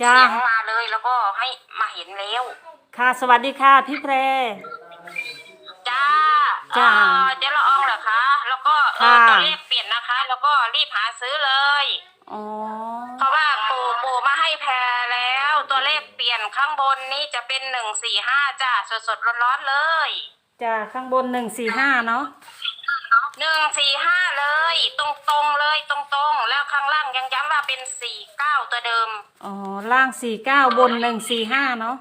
จ้าเสียงมาเลยแล้วก็ให้มาเห็นแล้ว ค่ะ สวัสดีค่ะพี่แพร จ้าจ้าเอ่อเดี๋ยวเราอองเหรอคะ แล้วก็เออค่ะ ตัวเลขเปลี่ยนนะคะ แล้วก็รีบหาซื้อเลย อ๋อ เพราะว่าปู่ปู่มาให้แพรแล้ว ตัวเลขเปลี่ยนข้างบนนี้จะเป็นหนึ่งสี่ห้าจ้าสดสดๆร้อนๆเลย จ้าข้างบนหนึ่งสี่ห้าเนาะ หนึ่งสี่ห้าเลย ตรงตรงๆเลยตรงตรงๆ แล้วข้างล่างยังย้ำว่าเป็นสี่เก้าตัวเดิม อ๋อล่างสี่เก้าบนหนึ่งสี่ห้าเนาะ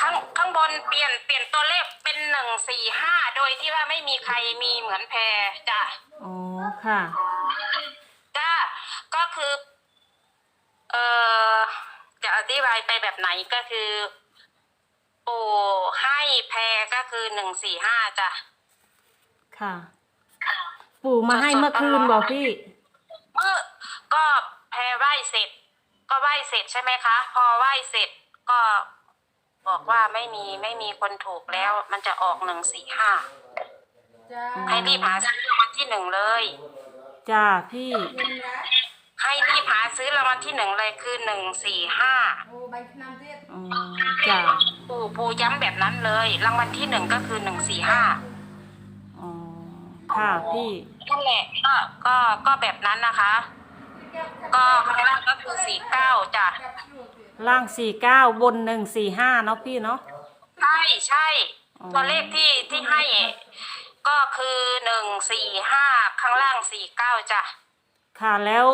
ข้างข้างบนเปลี่ยนเปลี่ยนตัวเลขเป็นหนึ่งสี่ห้าโดยที่ว่าไม่มีใครมีเหมือนแพรจ้ะอ๋อค่ะ จ้าก็คือ เออจะอธิบายไปแบบไหนก็คือ ปู่ให้แพรก็คือหนึ่งสี่ห้าจ้ะ ค่ะปู่มาให้เมื่อคืนบอกพี่ เมื่อก็แพรไหว้เสร็จ ก็ไหว้เสร็จใช่ไหมคะ พอไหว้เสร็จก็บอกว่าไม่มีไม่มีคนถูกแล้ว มันจะออกหนึ่งสี่ห้าจ้าให้รีบหาซื้อรางวัลที่หนึ่งเลย จ้าพี่เย็นรักให้รีบหาซื้อรางวัลที่หนึ่งเลยคือหนึ่งสี่ห้าโอ้ใบขนำเทียดอ๋อจ้า ปู่ปู่ย้ำแบบนั้นเลย รางวัลที่หนึ่งก็คือหนึ่งสี่ห้าอ๋อ ค่ะพี่ นั่นแหละก็ก็ก็แบบนั้นนะคะ ก็ข้างล่างก็คือสี่เก้าจ้ะล่างสี่เก้าบนหนึ่งสี่ห้าเนาะพี่เนาะ ใช่ใช่อ๋อ ตัวเลขที่ที่ให้ ก็คือหนึ่งสี่ห้าข้างล่างสี่เก้าจ้ะค่ะแล้ว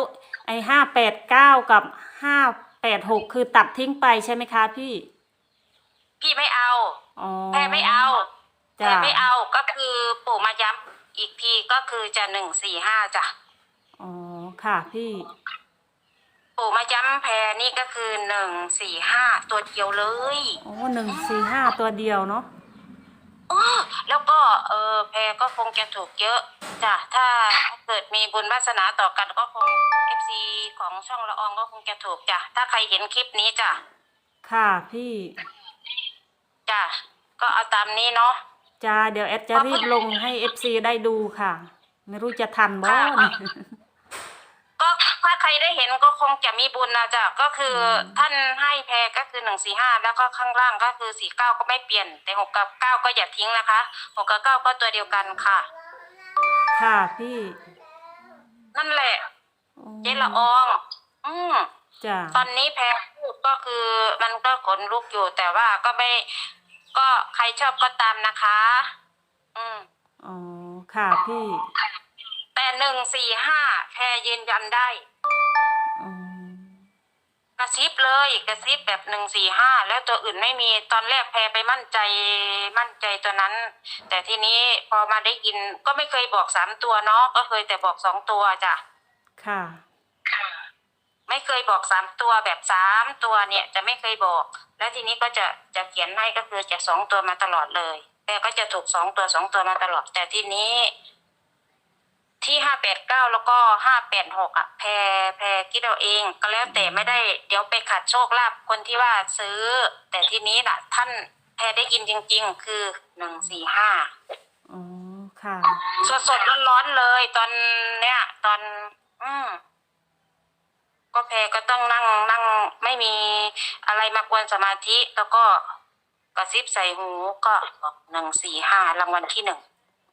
ไอ้ห้าแปดเก้ากับห้าแปดหกคือตัดทิ้งไปใช่ไหมคะพี่ พี่ไม่เอาอ๋อแพรไม่เอาแพรจ้าไม่เอาก็คือปู่มาย้ำ อีกทีก็คือจะหนึ่งสี่ห้าจ้ะอ๋อค่ะพี่ปู่มาย้ำแพรนี่ก็คือหนึ่งสี่ห้าตัวเดียวเลยโอ้หนึ่งสี่ห้าตัวเดียวเนาะอ้อแล้วก็เออแพรก็คงจะถูกเยอะจ้ะถ้าเกิดมีบุญวาสนาต่อกันก็คงเอฟซีของช่องละอองก็คงจะถูกจ้ะถ้าใครเห็นคลิปนี้จ้ะค่ะพี่จ้ะก็เอาตามนี้เนาะ จ้าเดี๋ยวแอดจะรีบลงให้เอฟซีได้ดูค่ะ ไม่รู้จะทันบ่ค่ะเนี่ยก็ถ้าใครได้เห็นก็คงจะมีบุญนะจ๊ะก็คืออมท่านให้แพรก็คือหนึ่งสี่ห้าแล้วก็ข้างล่างก็คือสี่เก้าก็ไม่เปลี่ยน แต่หกกับเก้าก็อย่าทิ้งนะคะหกกับเก้าก็ตัวเดียวกันค่ะ ค่ะพี่นั่นแหละอ๋อเจละออง อืมจ้าตอนนี้แพรพูดก็คือมันก็ขนลุกอยู่แต่ว่าก็ไม่ ก็ใครชอบก็ตามนะคะ อืมอ๋อ ค่ะพี่ แต่หนึ่งสี่ห้าแพรยืนยันได้ อ๋อ กระซิบเลยกระซิบแบบหนึ่งสี่ห้าแล้วตัวอื่นไม่มีตอนแรกแพรไปมั่นใจมั่นใจตัวนั้น แต่ทีนี้พอมาได้ยินก็ไม่เคยบอกสามตัวเนาะก็เคยแต่บอกสองตัวจ้ะ ค่ะ ไม่เคยบอกสามตัวแบบสามตัวเนี่ยจะไม่เคยบอก แล้วทีนี้ก็จะจะเขียนให้ก็คือจะสองตัวมาตลอดเลย แต่ก็จะถูกสองตัวสองตัวมาตลอด แต่ทีนี้ ที่ห้าแปดเก้าแล้วก็ห้าแปดหกอะแพรแพรคิดเอาเอง ก็แล้วแต่ไม่ได้ เดี๋ยวไปขัดโชคลาภคนที่ว่าซื้อ แต่ทีนี้น่ะ ท่านแพรได้ยินจริง ๆ คือหนึ่งสี่ห้าอ๋อค่ะ สดสดๆร้อนๆเลย ตอนเนี้ยตอน อืม ก็แพรก็ต้องนั่งนั่งไม่มีอะไรมากวนสมาธิ แล้วก็กระซิบใส่หูก็บอกหนึ่งสี่ห้ารางวัลที่หนึ่ง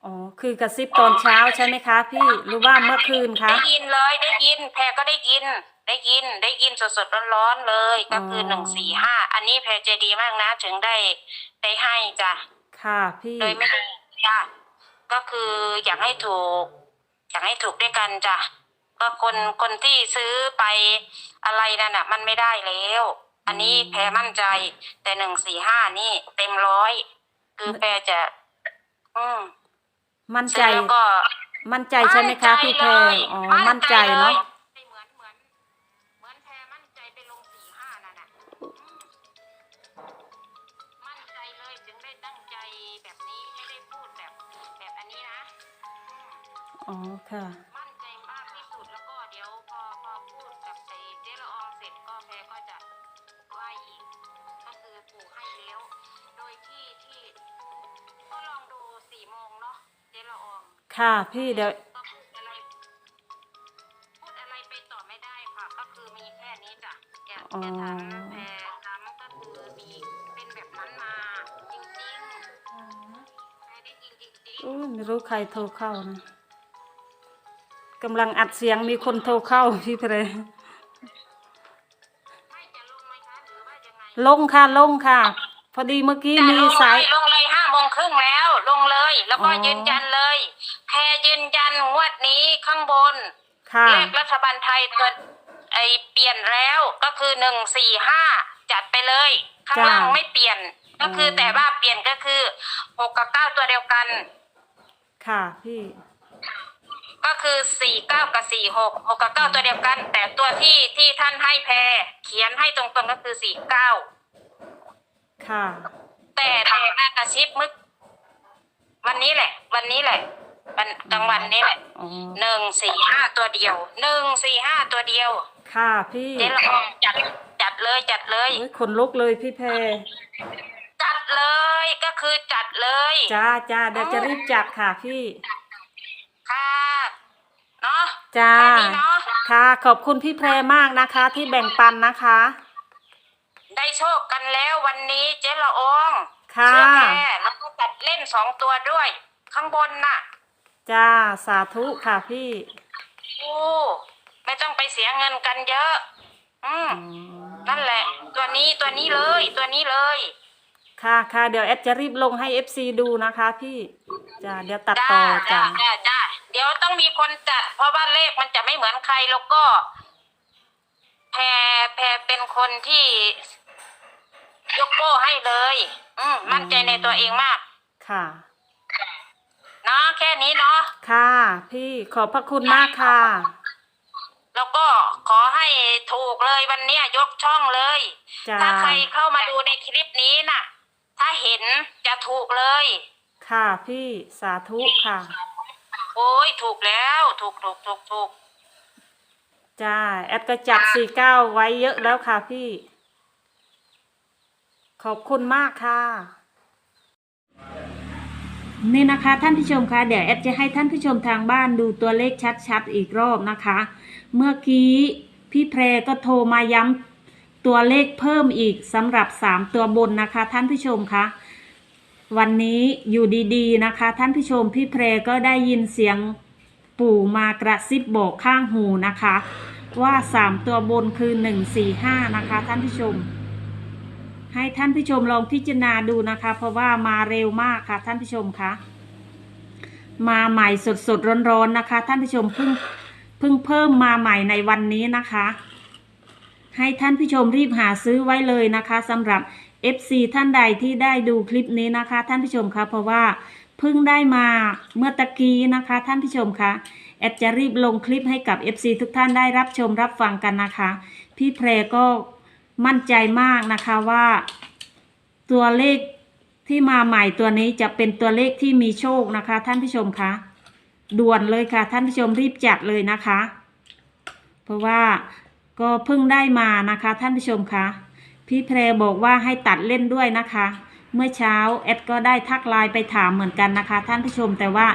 อ๋อคือกระซิบตอนเช้าใช่ไหมคะพี่หรือว่าเมื่อคืนคะได้ยินเลยได้ยิน แพรก็ได้ยิน ได้ยินได้ยินสดสดๆร้อนๆเลย ก็คืออ๋หนึ่งอสี่ห้าอันนี้แพรใจดีมากนะถึงได้ได้ให้จ้ะค่ะพี่โดยไม่ได้จ้ะก็คืออยากให้ถูก อยากให้ถูกด้วยกันจ้ะ ก็คนคนที่ซื้อไปอะไรนั่นน่ะ มันไม่ได้แล้ว อันนี้แพรมั่นใจ แต่หนึ่งสี่ห้านี่เต็มร้อยคือแพรจะ อืมมั่นเสร็ใจจแล้วก็ มั่นใจใช่ไหมคะพี่แพรมั่นใจเลยอ๋อ มั่นใจเนาะเหมือนเหมือนเหมือนแพรมั่นใจไปลงสี่ห้านั่นน่ะอืมมั่นใจเลยถึงได้ตั้งใจแบบนี้ไม่ได้พูดแบบแบบอันนี้นะอืมอ๋อ ค่ะ ค่ะพี่เดี๋ยวก็พูดอะไรพูดอะไรไปต่อไม่ไม่ได้ค่ะ ก็คือมีแค่นี้จ้ะจะอ๋อจะถามแพรซ้ำก็คือมีเป็นแบบนั้นมาจริงๆแพรได้ยินจริงอุ้ยไม่รู้ใครโทรเข้านะกำลังอัดเสียงมีคนโทรเข้าพี่เพรๆไม่จะลงไหมคะหรือว่ายังไงลงค่ะลงค่ะ พอดีเมื่อกี้จะมีลงเลสายยลงเลยห้าโมงครึ่งแล้ว ลงเลย แล้วก็อ๋อ ยืนยันเลยแพ รยืนยันงวดนี้ข้างบน ค่ะ เลขรัฐบาลไทยตัวไอเปลี่ยนแล้วก็คือหนึ่งสี่ห้าจัดไปเลย ข้างล่างจ้ะไม่เปลี่ยน ก็คืออม แต่ว่าเปลี่ยนก็คือหกกับเก้าตัวเดียวกัน ค่ะพี่ ก็คือสี่เก้ากับสี่หกหกกับเก้าตัวเดียวกัน แต่ตัวที่ที่ท่านให้แพรเขียนให้ตรงๆก็คือสี่เก้าค่ะ แต่แต่มากระชิบมึก วันนี้แหละ วันนี้แหละ วันกลางวันนี้แหละอ๋อหนึ่งสี่ห้าตัวเดียวหนึ่งสี่ห้าตัวเดียวค่ะพี่เจ๊ละอองจัดจัดเลยจัดเลย โอ้ยขนลุกเลยพี่เพรจัดเลยก็คือจัดเลย จ้าจ้าเดี๋ยวจะรีบจัดค่ะพี่ ค่ะเนาะจ้า แค่นี้เนาะค่ะ ขอบคุณพี่แพรมากนะคะ ที่แบ่งปันนะคะ ได้โชคกันแล้ววันนี้เจ๊ละอองค่ะเชื่อแม่แล้วก็จัดเล่นสองตัวด้วย ข้างบนน่ะ จ้าสาธุค่ะพี่โอ้ไม่ต้องไปเสียเงินกันเยอะ อืมอืมนั่นแหละ ตัวนี้ตัวนี้เลย ตัวนี้เลย ค่ะค่ะเดี๋ยวแอดจะรีบลงให้ FC ดูนะคะพี่จ้าเดี๋ยวตัดจ้าต่อจ้าจ้าจ้าจ้าเดี๋ยวต้องมีคนจัด เพราะว่าเลขมันจะไม่เหมือนใครแล้วก็ แพรแพรเป็นคนที่ ยกโป้ให้เลย อืมมั่นใจในตัวเองมาก ค่ะ เนาะแค่นี้เนาะค่ะ พี่ขอบพระคุณมากค่ะ แล้วก็ขอให้ถูกเลยวันเนี้ยยกช่องเลย จ้า ถ้าใครเข้ามาดูในคลิปนี้น่ะ ถ้าเห็นจะถูกเลย ค่ะพี่สาธุค่ะ โอ้ยถูกแล้วถูกถูกถูกถูกจ้า แอดก็จัดสี่เก้าไว้เยอะแล้วค่ะพี่ ขอบคุณมากค่ะ นี่นะคะท่านผู้ชมคะเดี๋ยวแอดจะให้ท่านผู้ชมทางบ้านดูตัวเลขชัดๆอีกรอบนะคะ เมื่อกี้พี่แพรก็โทรมาย้ำตัวเลขเพิ่มอีกสำหรับ 3 ตัวบนนะคะ ท่านผู้ชมคะวันนี้อยู่ดีๆนะคะ ท่านผู้ชมพี่แพรก็ได้ยินเสียงปู่มากระซิบบอกข้างหูนะคะ ว่า 3 ตัวบนคือ 145 นะคะ ท่านผู้ชม ให้ท่านผู้ชมลองพิจารณาดูนะคะ เพราะว่ามาเร็วมากค่ะท่านผู้ชมคะมาใหม่สดสดร้อนๆนะคะ ท่านผู้ชมเพิ่งเพิ่งเพิ่มมาใหม่ในวันนี้นะคะ ให้ท่านผู้ชมรีบหาซื้อไว้เลยนะคะสำหรับ FC ท่านใดที่ได้ดูคลิปนี้นะคะ ท่านผู้ชมคะเพราะว่าเพิ่งได้มาเมื่อตะกี้นะคะ ท่านผู้ชมคะแอดจะรีบลงคลิปให้กับ FC ทุกท่านได้รับชมรับฟังกันนะคะ พี่แพรก็ มั่นใจมากนะคะว่า ตัวเลขที่มาใหม่ตัวนี้จะเป็นตัวเลขที่มีโชคนะคะ ท่านผู้ชมคะด่วนเลยค่ะ ท่านผู้ชมรีบจัดเลยนะคะ เพราะว่าก็เพิ่งได้มานะคะ ท่านผู้ชมคะพี่แพรบอกว่าให้ตัดเล่นด้วยนะคะ เมื่อเช้าแอดก็ได้ทักไลน์ไปถามเหมือนกันนะคะ ท่านผู้ชมแต่ว่า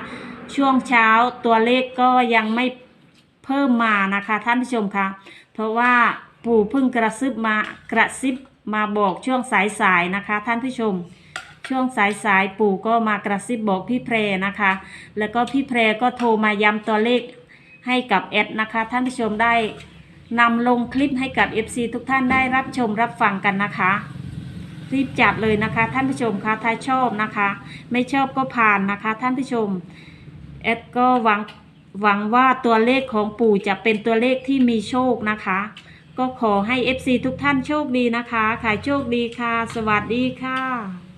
ช่วงเช้าตัวเลขก็ยังไม่เพิ่มมานะคะ ท่านผู้ชมคะเพราะว่า ปู่เพิ่งกระซิบมากระซิบมาบอกช่วงสายๆนะคะ ท่านผู้ชม ช่วงสายๆปู่ก็มากระซิบบอกพี่แพรนะคะ แล้วก็พี่แพรก็โทรมาย้ำตัวเลขให้กับแอดนะคะ ท่านผู้ชมได้นำลงคลิปให้กับ FC ทุกท่านได้รับชมรับฟังกันนะคะรีบจัดเลยนะคะ ท่านผู้ชมคะถ้าชอบนะคะ ไม่ชอบก็ผ่านนะคะ ท่านผู้ชมแอดก็หวังหวังว่าตัวเลขของปู่จะเป็นตัวเลขที่มีโชคนะคะ ก็ขอให้ FC ทุกท่านโชคดีนะคะ ขายโชคดีค่ะ สวัสดีค่ะ